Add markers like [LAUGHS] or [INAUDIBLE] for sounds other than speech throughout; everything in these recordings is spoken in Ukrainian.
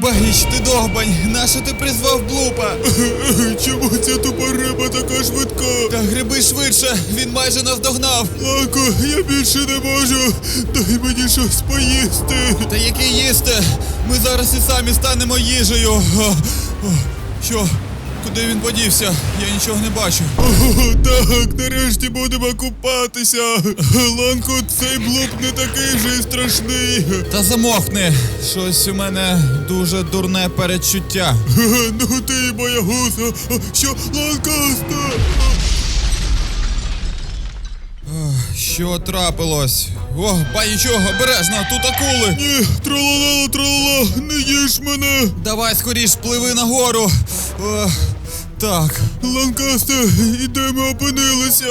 Багіч, ти довбань, нащо ти призвав блупа? [LAUGHS] Чому ця тупа риба така швидка? Та гриби швидше, він майже нас догнав. Ланко, я більше не можу. Дай мені щось поїсти. Та яке їсти? Ми зараз і самі станемо їжею. Що? Куди він подівся? Я нічого не бачу. [LAUGHS] Так, нарешті будемо купатися. Ланко, цей блук не такий вже й страшний. Та замовкни. Щось у мене дуже дурне передчуття. [LAUGHS] Ну ти й боягуса. Що, Ланкаста? Що трапилось? О, баючого, обережно, тут акули. Ні, тралала, тралала, не їж мене. Давай скоріш пливи нагору. О, так. Ланкасте, і де ми опинилися?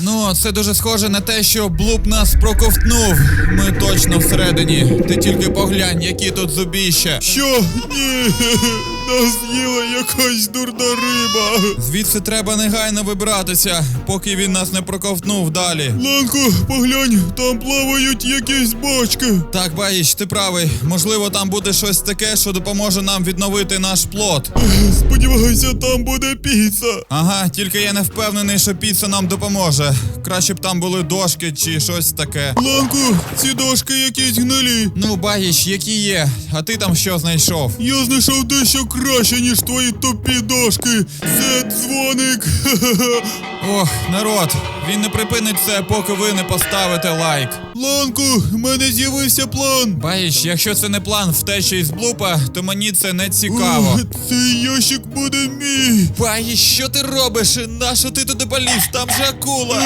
Ну, це дуже схоже на те, що блуп нас проковтнув. Ми точно всередині. Ти тільки поглянь, які тут зубіща. Що? Ні, нас з'їла якась дурна риба. Звідси треба негайно вибиратися, поки він нас не проковтнув далі. Ланко, поглянь, там плавають якісь бочки. Так, Баїч, ти правий. Можливо, там буде щось таке, що допоможе нам відновити наш плод. Сподіваюся, там буде піца. Ага, тільки я не впевнений, що піца нам допоможе. Краще б там були дошки чи щось таке. Ланко, ці дошки якісь гнилі. Ну, Багіч, які є. А ти там що знайшов? Я знайшов дещо краще, ніж твої тупі дошки. Це дзвоник. [LAUGHS] Ох, народ, він не припинить це, поки ви не поставите лайк. Ланко, в мене з'явився план. Баїч, якщо це не план втечі із блупа, то мені це не цікаво. Ух, Цей ящик буде мій. Баїч, що ти робиш? Нащо ти туди поліз? Там же акула. [LAUGHS]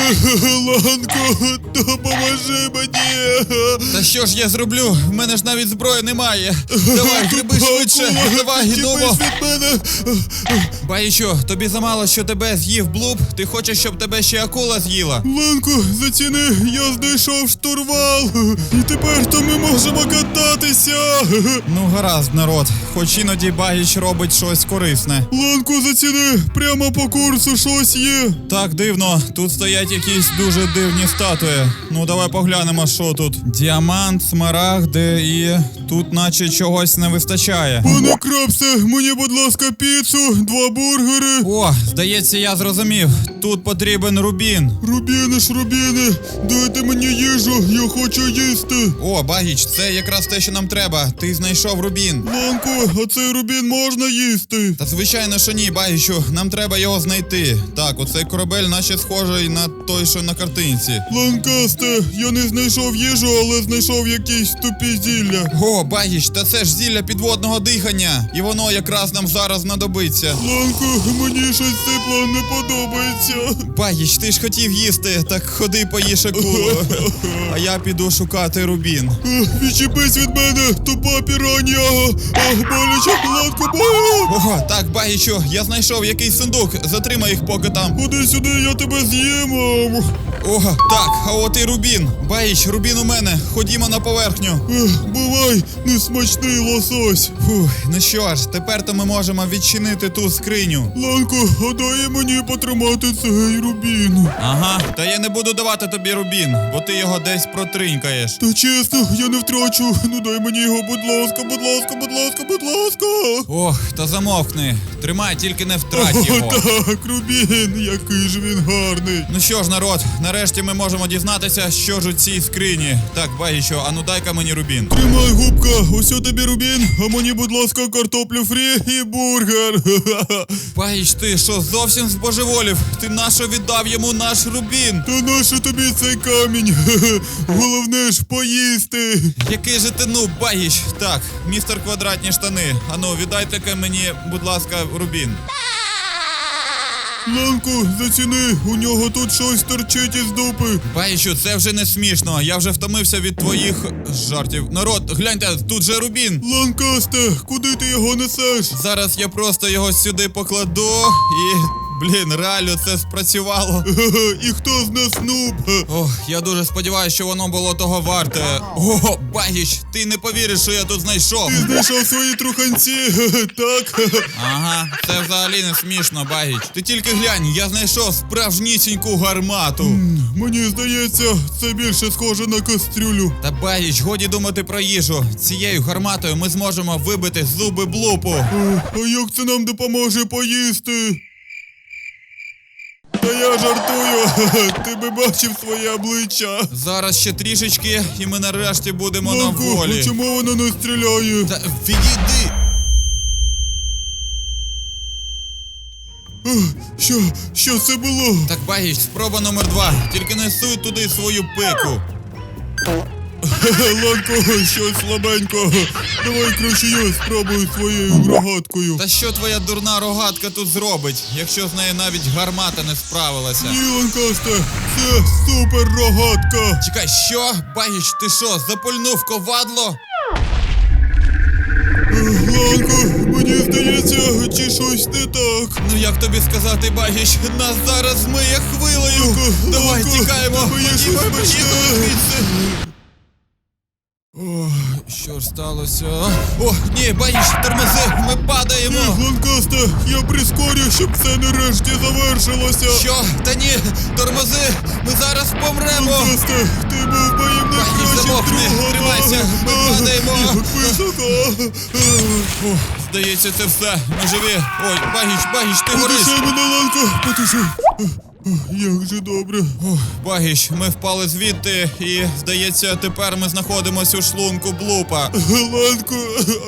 Ланко, допоможи мені. Та що ж я зроблю? В мене ж навіть зброї немає. Давай, гриби швидше. Давай, гідомо. від тобі замало, що тебе з'їв блуп? Ти хочеш, щоб тебе ще акула з'їла? Ланко, заціни, я знайшов штурвал. І тепер то ми можемо кататися. Ну, гаразд, народ. Хоч іноді Багіч робить щось корисне. Ланко, заціни, прямо по курсу щось є. Так дивно, тут стоять якісь дуже дивні статуї. Ну давай поглянемо, що тут. Діамант, смарагди і тут наче чогось не вистачає. Пане Крабсе, мені, будь ласка, піцу, два бургери. О, здається, я зрозумів. Тут потрібен рубін. Рубіни ж рубіни, дайте мені їжу, я хочу їсти. О, Багіч, це якраз те, що нам треба. Ти знайшов рубін. Ланко, а цей рубін можна їсти? Та звичайно, що ні, Багічу, нам треба його знайти. Так, оцей корабель наче схожий на той, що на картинці. Ланкасте, я не знайшов їжу, але знайшов якісь тупі зілля. О, Багіч, та це ж зілля підводного дихання. І воно якраз нам зараз знадобиться. Ланко, мені щось цей план не подобається. Багіч, ти ж хотів їсти, так ходи поїж акулу. А я піду шукати рубін. Відчепись від мене, тупа піранія. Ах, боляче, Ланко, болю. Ого, так, Багічу, я знайшов якийсь сундук. Затримай їх поки там. Ходи сюди, я тебе з'їм. Ого, так, а от і рубін. Багіч, рубін у мене. Ходімо на поверхню. Бувай, несмачний лосось. Фух, ну що ж, тепер то ми можемо відчинити ту скриню. Ланко, а дай мені потримати цей рубін. Ага, та я не буду давати тобі рубін, бо ти його десь протринькаєш. Та чесно, я не втрачу. Ну дай мені його, будь ласка, будь ласка, будь ласка, будь ласка. Ох, та замовкни. Тримай, тільки не втрать його. О, так, Рубін, який ж він гарний. Ну що ж, народ, нарешті ми можемо дізнатися, що ж у цій скрині. Так, Багічо, а ну дай-ка мені рубін. Тримай, губка, ось тобі рубін, а мені, будь ласка, картоплю фрі і бургер. [LAUGHS] Багіч, ти що зовсім збожеволів? Ти нащо віддав йому наш рубін? Та нащо тобі цей камінь? [LAUGHS] Головне ж поїсти. Який же ти ну, Багіч? Так, містер квадратні штани. Ану, віддайте-ка мені, будь ласка, рубін. Ланку, заціни, у нього тут щось торчить із дупи. Бачу, це вже не смішно. Я вже втомився від твоїх жартів. Народ, гляньте, тут же рубін. Ланкасте, куди ти його несеш? Зараз я просто його сюди покладу і Блін, реально це спрацювало. [LAUGHS] І хто з нас нуб? Ох, я дуже сподіваюся, що воно було того варте. О, Багіч, ти не повіриш, що я тут знайшов. Ти знайшов свої труханці, [LAUGHS] так? Ага, це взагалі не смішно, Багіч. Ти тільки глянь, я знайшов справжнісіньку гармату. Мені здається, це більше схоже на кастрюлю. Та Багіч, годі думати про їжу. Цією гарматою ми зможемо вибити зуби блупу. Е, А як це нам допоможе поїсти? Та я жартую, [LAUGHS] ти би бачив своє обличчя. Зараз ще трішечки, і ми нарешті будемо на Ланку, волі. чому вона не стріляє? Та відійди. Що? Що це було? Так, Багіч, спроба номер два. Тільки не суй туди свою пику. [LAUGHS] Ланко, щось слабенько. Давай краще я спробую своєю рогаткою. Та що твоя дурна рогатка тут зробить, якщо з нею навіть гармата не справилася? Ні, Ланкасте, це супер рогатка. Чекай, що? Багіч, ти що, запульнув ковадло? Ланко, мені здається, чи щось не так. Ну як тобі сказати, Багіч, нас зараз змиє хвилею. Ланко, Давай Ланко, тікаємо, тебе є ходімо, ходімо смачне. звідси. Що ж сталося? О, ні, Багіч, тормози, ми падаємо. Ні, Ланкасте, я прискорю, щоб це нарешті завершилося. Що? Та ні, тормози, ми зараз помремо. Ланкасте, ти був моїм найкращим другом. тримайся, ми падаємо. Як високо. О, здається, це все. Ми живі. Ой, Багіч, Багіч, ти гориш. Потуши мене, Ланко, потуши. Як же добре. Ох, Багіч, ми впали звідти, і здається, тепер ми знаходимося у шлунку блупа. Ланко,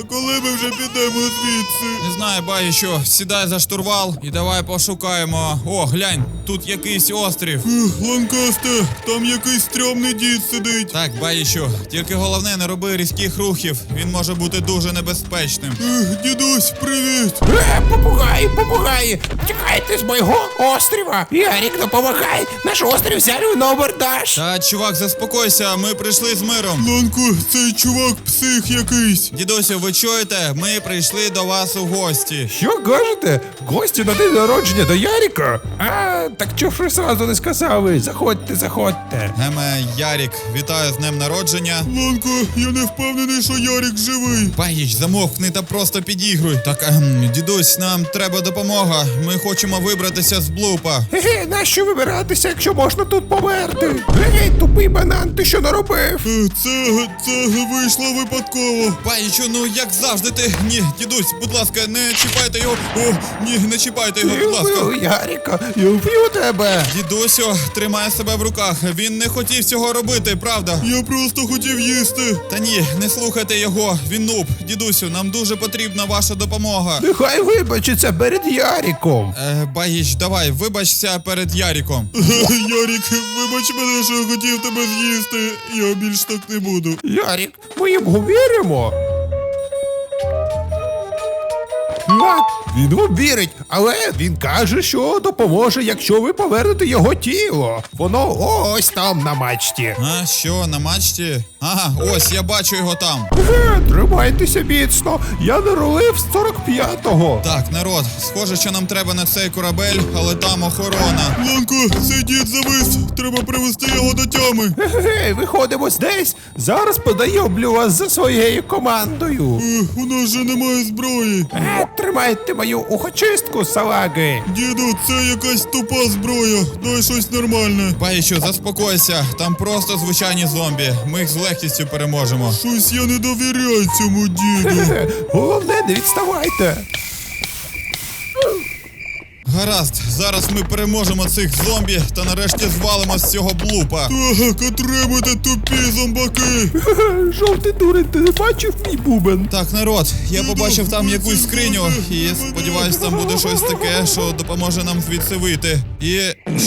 а коли ми вже підемо звідси? Не знаю, Багічу, сідай за штурвал і давай пошукаємо. О, глянь, тут якийсь острів. Ех, Ланкасте, там якийсь стрьомний дід сидить. Так, Багічу, тільки головне не роби різких рухів. Він може бути дуже небезпечним. Ех, Дідусь, привіт. Е, попугаї, попугаї, тікайте з моєго острова. Ярик, допомагай. Наш острів взяли на абордаж. Та, чувак, заспокойся, ми прийшли з миром. Ланко, цей чувак псих якийсь. Дідусю, ви чуєте? Ми прийшли до вас у гості. Що кажете? Гості на день народження до Ярика? А, так чого ж ви сразу не сказали? Заходьте, заходьте. Геме, Ярік, вітаю з днем народження. Ланко, я не впевнений, що Ярик живий. Багіч, замовкни та просто підігруй. Так, ем, дідусь, нам треба допомога. Ми хочемо вибратися з блупа. Ге, нащо вибиратися, якщо можна тут померти? Гей, тупий банан, ти що наробив? Е, Це, це вийшло випадково. Багічу, ну як завжди ти. Ні, дідусь, будь ласка, не чіпайте його. О, ні, не чіпайте його, будь ласка. Люблю, Ярика, люблю тебе. Дідусю, тримай себе в руках. Він не хотів цього робити, правда? Я просто хотів їсти. Та ні, не слухайте його. Він нуб. Дідусю, нам дуже потрібна ваша допомога. Нехай вибачиться перед Яриком. Е, Багіч, давай, вибачся перед Яріком. [LAUGHS] Ярік, вибач мене, що я хотів тебе з'їсти. Я більш так не буду. Ярік, ми їм віримо. Так, він вам вірить, але він каже, що допоможе, якщо ви повернете його тіло. Воно ось там на мачті. А, що, на мачті? Ага, ось, я бачу його там. Е, Тримайтеся міцно, я не рулив з 45-го. Так, народ, схоже, що нам треба на цей корабель, але там охорона. Ланко, цей дід завис. Треба привести його до тями. Гей, виходимо здесь. Зараз подайоблю вас за своєю командою. Ех, у нас же немає зброї. Е, Тримайте мою ухочистку, салаги. Діду, це якась тупа зброя. Дай щось нормальне. Баючу, заспокойся, там просто звичайні зомбі. Ми їх з легкістю переможемо. Щось я не довіряю цьому діду. Головне, не відставайте. Гаразд, зараз ми переможемо цих зомбі та нарешті звалимо з цього блупа. Так, отримуйте тупі зомбаки. [LAUGHS] Жовтий дурень, ти не бачив мій бубен? Так, народ, я побачив там якусь скриню, і ви сподіваюсь, там буде щось таке, що допоможе нам звідси вийти. І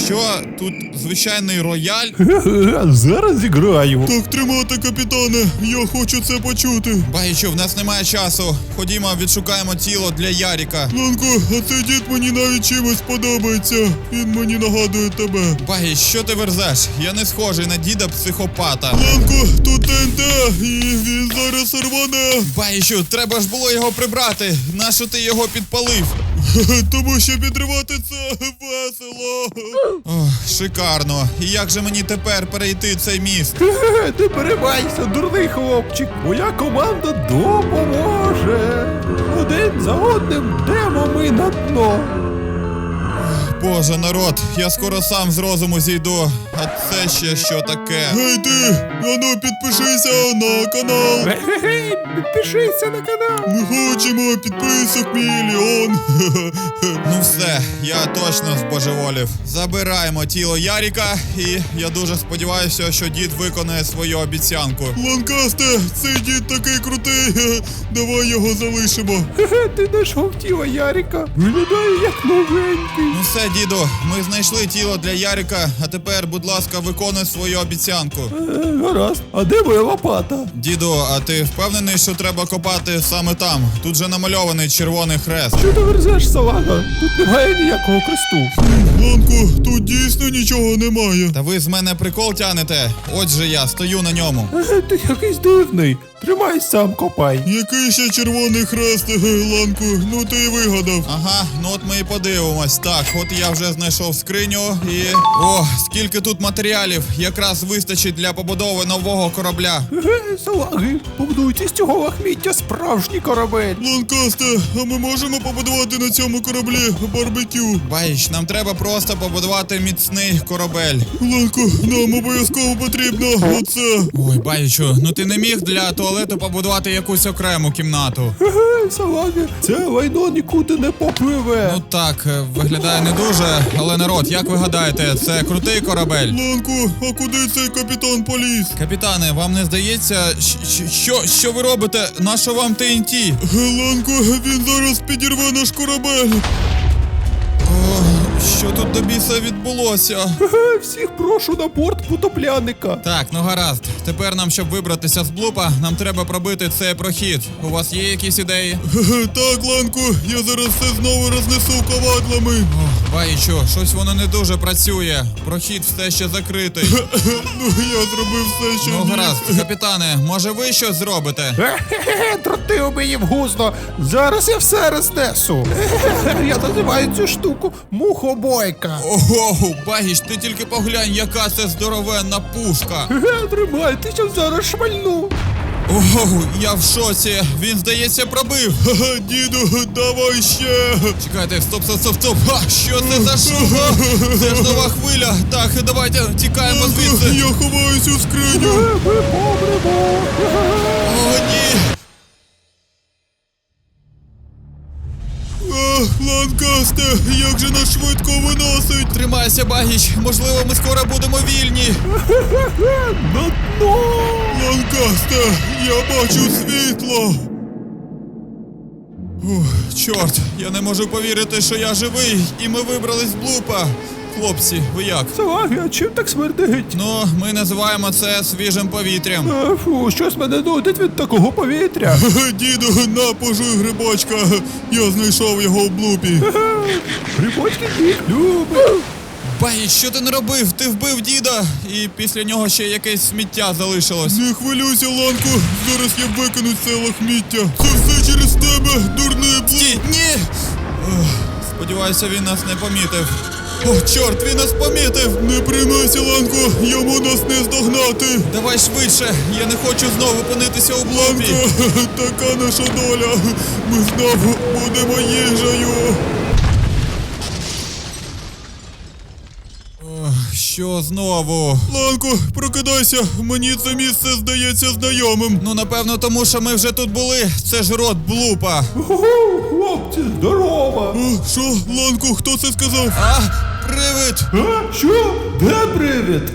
що тут звичайний рояль? [LAUGHS] Зараз зіграємо. Так тримати, капітане. Я хочу це почути. Багічу, в нас немає часу. Ходімо, відшукаємо тіло для Яріка. Ланко, а цей дід мені навіть чимось подобається. Він мені нагадує тебе. Багіч, що ти верзеш? Я не схожий на діда психопата. Ланко, тут ТНТ, і він зараз рване. Багічу, треба ж було його прибрати. Нащо ти його підпалив? [LAUGHS] Тому що підривати це весело. Ох, шикарно. І як же мені тепер перейти цей міст? Хе-хе, Не переймайся, дурний хлопчик. Моя команда допоможе. Один за одним йдемо ми на дно. Боже, народ, я скоро сам з розуму зійду. А це ще що таке? Гей ти, ану підпишися на канал. Підпишися на канал. Ми хочемо підписок мільйон. [LAUGHS] Ну все, я точно збожеволів. Забираємо тіло Яріка, і я дуже сподіваюся, що дід виконає свою обіцянку. Ланкасте, цей дід такий крутий. [LAUGHS] Давай його залишимо. Ти знайшов тіло Яріка. Виглядає як новенький. Ну все, діду, ми знайшли тіло для Яріка, а тепер, будь ласка, виконуй свою обіцянку. Е, гаразд, а де моя лопата? Діду, а ти впевнений, що треба копати саме там? Тут же намальований червоний хрест. Що ти верзеш, салага? Тут немає ніякого кресту. Ланку, тут дійсно нічого немає. Та ви з мене прикол тянете. Отже, я стою на ньому. Е, ти якийсь дивний. Тримай сам копай. Який ще червоний хрест, Ланку? Ну ти й вигадав. Ага, ну от ми і подивимось. Так, от я вже знайшов скриню і. О, скільки тут матеріалів! Якраз вистачить для побудови нового корабля. Ге, салаги, побудуйте з цього лахміття справжній корабель. Ланкасте, а ми можемо побудувати на цьому кораблі барбекю? Баїч, нам треба просто побудувати міцний корабель. Ланку, нам обов'язково потрібно оце. Ой, баючу, ну ти не міг для туалету побудувати якусь окрему кімнату. Ге, салаги, це лайно нікуди не попливе. Ну так, е, виглядає не дуже, але народ, як ви гадаєте, це крутий корабель? Ланку, а куди цей капітан поліз? Капітане, вам не здається, щ- що, що ви робите? Нащо вам ТНТ? Ланку, він зараз підірве наш корабель. Що тут до біса відбулося? Ге, всіх прошу на борт потопляника. Так, ну гаразд. Тепер нам, щоб вибратися з блупа, нам треба пробити цей прохід. У вас є якісь ідеї? Так, Ланку, я зараз все знову рознесу ковадлами. О, щось воно не дуже працює. Прохід все ще закритий. Ну, я зробив все, що Ну гаразд, капітане, може ви щось зробите? Ге-ге-ге, тротив мені в гузно. Зараз я все рознесу. Ге-ге-ге, Я називаю цю штуку мухобойка. Ого, багіч, ти тільки поглянь, яка це здоровенна пушка. Ге, тримайтеся, зараз шмальну. Ого, я в шоці. Він, здається, пробив. Ха-ха, Діду, давай ще. Чекайте, стоп, стоп, стоп, стоп. А, що це за шум? Це ж нова хвиля. Так, давайте тікаємо звідси. я ховаюсь у скриню. Ге, Ми помремо. О, ні. Ланкасте, як же нас швидко виносить. Тримайся, багіч. Можливо, ми скоро будемо вільні. На дно. Ланкасте, я бачу світло. Ух, чорт, я не можу повірити, що я живий, і ми вибрались з блупа. Хлопці, ви як? Салаги, а чим так смердить? Ну, ми називаємо це свіжим повітрям. Е, Фу, щось мене нудить від такого повітря. [LAUGHS] Діду, на пожуй грибочка. Я знайшов його в блупі. Грибочки їх любить. Бай, що ти не робив? Ти вбив діда, і після нього ще якесь сміття залишилось. Не хвилюйся, Ланку, зараз я викину це лахміття. Це все через тебе, дурний блуп. Ні, ні! Сподіваюся, він нас не помітив. О, чорт, він нас помітив! Не приймайся, Ланку, йому нас не здогнати. Давай швидше, я не хочу знову опинитися у. Ланко, [LAUGHS] така наша доля. Ми знову будемо їжею. Що знову? Ланку, прокидайся, мені це місце здається знайомим. Ну, напевно, тому що ми вже тут були. Це ж рот блупа. Хлопці, здорово. Що, Ланку, хто це сказав? А, привид! А, що? Де привід?